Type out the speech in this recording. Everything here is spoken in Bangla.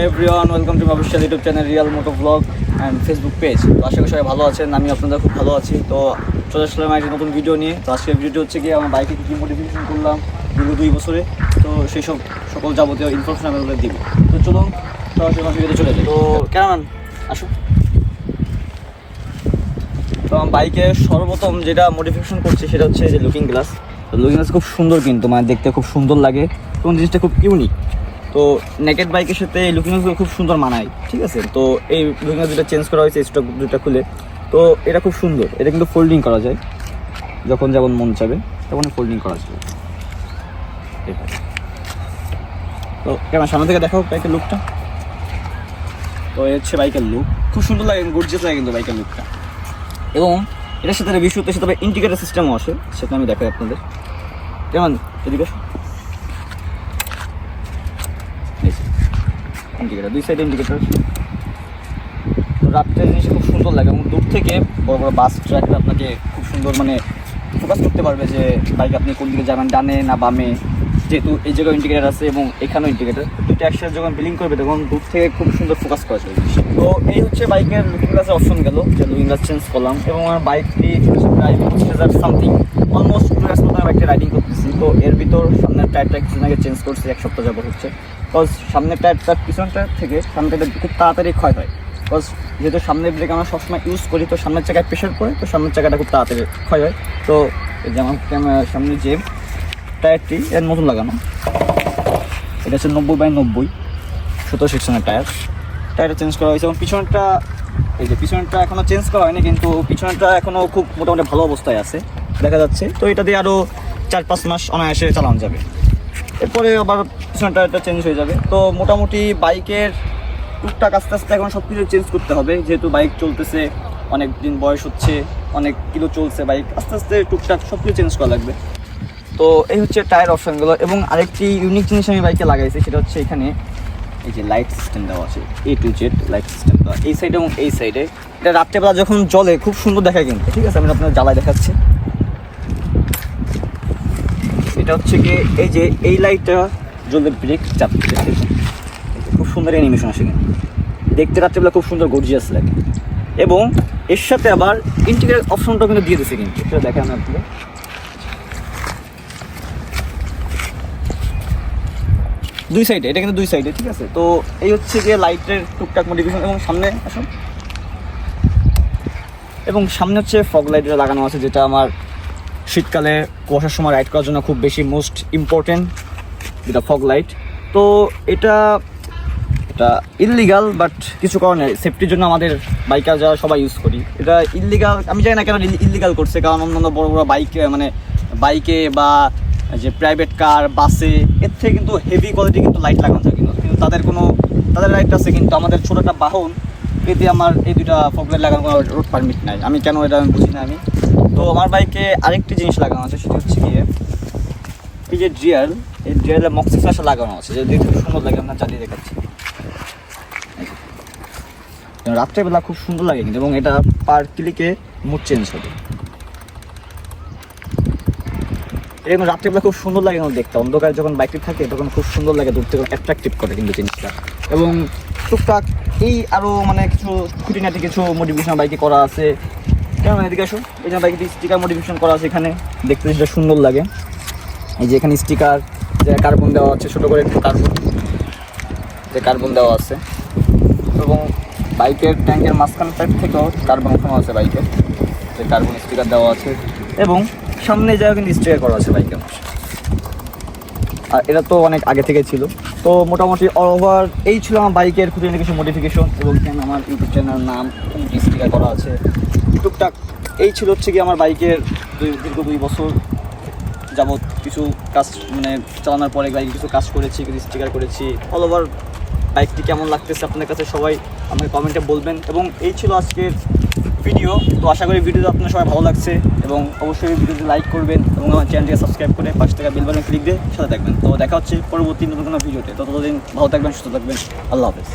এভরিওয়ান ওয়েলকাম টু ভবিষ্যৎ YouTube channel real moto vlog and Facebook page তো আশা করি সবাই ভালো আছেন, আমি আপনাদের খুব ভালো আছি। তো চলে আসলাম একটা নতুন ভিডিও নিয়ে। তো আজকের ভিডিওটি হচ্ছে গিয়ে আমার বাইকে কী মডিফিকেশন করলাম দীর্ঘ দুই বছরে। তো সেই সব সকল যাবতীয় ইনফরমেশন আমি আপনাদের দিব। তো চলুন সরাসরি ভিডিওতে চলে যাই। তো কেমন আসুন। তো আমার বাইকে সর্বপ্রথম যেটা মডিফিকেশন করছি সেটা হচ্ছে যে লুকিং গ্লাস তো লুকিং গ্লাস খুব সুন্দর কিন্তু মানে দেখতে খুব সুন্দর লাগে। এবং জিনিসটা খুব ইউনিক তো নেকেট বাইকের সাথে এই লুকিং গ্লাসগুলো খুব সুন্দর মানায়, ঠিক আছে? তো এই লুকিং গ্লাস দুটা চেঞ্জ করা হয়েছে স্টক দুটা খুলে। তো এটা খুব সুন্দর, এটা কিন্তু ফোল্ডিং করা যায়। যখন যেমন মন চাবে তখন ফোল্ডিং করা যাবে। তো কেমন, সামনে থেকে দেখাও বাইকের লুকটা তো এই হচ্ছে বাইকের লুক খুব সুন্দর লাগে গর্জিয়াস লাগে কিন্তু বাইকের লুকটা এবং এটার সাথে বিশুদ্ধের সাথে ইন্ডিকেটার সিস্টেমও আসে, সেটা আমি দেখাই আপনাদের। কেমন? এদিকে ইন্ডিকেটার দুই সাইড ইন্ডিকেটার তো রাত্রে জিনিস খুব সুন্দর লাগে এবং দূর থেকে বড় বড় বাস ট্র্যাকটা আপনাকে খুব সুন্দর মানে ফোকাস করতে পারবে যে বাইক আপনি কোন দিকে যাবেন, ডানে না বামে। যেহেতু এই জায়গায় ইন্ডিকেটার আছে এবং এখানেও ইন্ডিকেটার দুটো একসাথে যখন বিলিং করবে তখন দূর থেকে খুব সুন্দর ফোকাস করা যাবে। তো এই হচ্ছে বাইকের লুকিং গ্লাসের অপশন গেল, যে লুকিং গ্লাস চেঞ্জ করলাম এবং আমার বাইকটি প্রায় পঁচিশ হাজার সামথিং অলমোস্ট টু ইয়ার্স মতো বাইকটি রাইডিং করতেছি। তো এর ভিতর সামনের টায়ারটা কিছুদিন আগে চেঞ্জ করছি, এক সপ্তাহ যাবত হচ্ছে। বিকজ সামনের টায়ারটা পিছন টায়ার থেকে সামনের টায়ারটা খুব তাড়াতাড়ি ক্ষয় হয়। বিকজ যেহেতু সামনের ব্রেক আমরা সবসময় ইউজ করি, তো সামনের চাকায় প্রেশার পড়ে, তো সামনের চাকাটা খুব তাড়াতাড়ি ক্ষয় হয়। তো এই যে আমার ক্যামেরা সামনে যে টায়ারটি এর নতুন লাগানো। এটা হচ্ছে নব্বই বাই নব্বই, সতেরো সেকশনের টায়ার টায়ারটা চেঞ্জ করা হয়েছে এবং পিছনটা, এই যে পিছনটা এখনও চেঞ্জ করা হয়নি, কিন্তু পিছনটা এখনও খুব মোটামুটি ভালো অবস্থায় আছে, দেখা যাচ্ছে। তো এটা দিয়ে আরও চার পাঁচ মাস অনায়াসে চালানো যাবে। এরপরে আবার পিছন টায়ারটা চেঞ্জ হয়ে যাবে। তো মোটামুটি বাইকের টুকটাক আস্তে আস্তে এখন সব কিছু চেঞ্জ করতে হবে। যেহেতু বাইক চলতেছে অনেক দিন বয়স হচ্ছে, অনেক কিলো চলছে বাইক, আস্তে আস্তে টুকটাক সব কিছু চেঞ্জ করা লাগবে। তো এই হচ্ছে টায়ার অপশনগুলো এবং আরেকটি ইউনিক জিনিস আমি বাইকে লাগাইছি, সেটা হচ্ছে এখানে এই যে লাইট সিস্টেম দেওয়া আছে A to Z light system দেওয়া এই সাইডে এবং এই সাইডে এটা রাত্রেবেলা যখন জলে খুব সুন্দর দেখায় কিন্তু। ঠিক আছে, আমি আপনার জ্বালায় দেখাচ্ছি। এটা হচ্ছে কি এই যে এই লাইটটা জ্বললে ব্রেক চাপছে খুব সুন্দর অ্যানিমেশন আসে কিন্তু। দেখতে রাত্রেবেলা খুব সুন্দর গর্জিয়াস লাগে। এবং এর সাথে আবার ইন্টিগ্রেট অপশনটাও কিন্তু দিয়ে দিছে কিন্তু। সেটা দেখেন আপনাকে দুই সাইডে এটা কিন্তু দুই সাইডে ঠিক আছে? তো এই হচ্ছে গিয়ে লাইটের টুকটাক মডিফিকেশন এবং সামনে আসুন। এবং সামনে হচ্ছে ফগ লাইট লাগানো আছে, যেটা আমার শীতকালে কুয়াশার সময় রাইড করার জন্য খুব বেশি মোস্ট ইম্পর্টেন্ট যেটা ফগ লাইট তো এটা এটা ইললিগাল বাট কিছু কারণে সেফটির জন্য আমাদের বাইকার যারা সবাই ইউজ করি। এটা ইললিগাল আমি জানি না কেন ইললিগাল করছে, কারণ অন্যান্য বড় বড় বাইকে মানে বাইকে বা যে প্রাইভেট কার বাসে এর থেকে কিন্তু হেভি কোয়ালিটি কিন্তু লাইট লাগানো থাকে। কিন্তু তাদের কোনো, তাদের লাইট আছে, কিন্তু আমাদের ছোটো একটা বাহন, এতে আমার এই দুইটা ফগ লাগানো কোনো রোড পারমিট নাই। আমি কেন এটা আমি বুঝি না আমি? তো আমার বাইকে আরেকটি জিনিস লাগানো আছে, সেটা হচ্ছে গিয়ে, এই যে ড্রিয়াল এই ড্রিয়ালে মক্সি ফ্ল্যাশে লাগানো আছে যে দেখতে সুন্দর লাগে, আপনার চালিয়ে দেখাচ্ছি। রাত্রেবেলা খুব সুন্দর লাগে কিন্তু, এবং এটা পার ক্লিকে মুড চেঞ্জ হবে। কিন্তু রাত্রেবেলা খুব সুন্দর লাগে কিন্তু দেখতে। অন্ধকারে যখন বাইকটি থাকে, তখন খুব সুন্দর লাগে দূর থেকে অ্যাট্রাকটিভ করে কিন্তু জিনিসটা। এবং টুকটাক এই আরও মানে কিছু খুঁটিনাটি, কিছু মোটিভেশন বাইকে করা আছে। কেমন এদিকে আসো? এই যে বাইকে স্টিকার মোটিভেশন করা আছে এখানে। দেখতে যেটা সুন্দর লাগে। এই যে এখানে স্টিকার যে কার্বন দেওয়া আছে, ছোটো করে একটু কার্বন যে কার্বন দেওয়া আছে। এবং বাইকের ট্যাঙ্কের মাঝখান সাইড থেকেও কার্বন ওঠানো আছে বাইকের যে কার্বন স্টিকার দেওয়া আছে। এবং সামনে জায়গা কিন্তু স্টিকার করা আছে বাইকে আর এটা তো অনেক আগে থেকে ছিল। তো মোটামুটি অল ওভার এই ছিল আমার বাইকের খুঁটিনাটি কিছু মডিফিকেশন এবং আমার ইউটিউব চ্যানেলের নাম স্টিকার করা আছে। টুকটাক এই ছিল হচ্ছে কি আমার বাইকের দুই, দীর্ঘ দুই বছর যাবৎ কিছু কাজ মানে চালানোর পরে বাইকে কিছু কাজ করেছি, কিছু স্টিকার করেছি। অল ওভার বাইকটি কেমন লাগতেছে আপনার কাছে সবাই আমাকে কমেন্টে বলবেন। এবং এই ছিল আজকের ভিডিও তো আশা করি ভিডিওটা আপনার সবাই ভালো লাগছে এবং অবশ্যই ভিডিওতে লাইক করবেন এবং আমার চ্যানেলটিকে সাবস্ক্রাইব করে পাঁচ টাকা বিল বাটন ক্লিক দিয়ে সাথে থাকবেন। তো দেখা হচ্ছে পরবর্তী নতুন কোনো ভিডিওতে ততদিন ভালো থাকবেন, সুস্থ থাকবেন। আল্লাহ হাফেজ।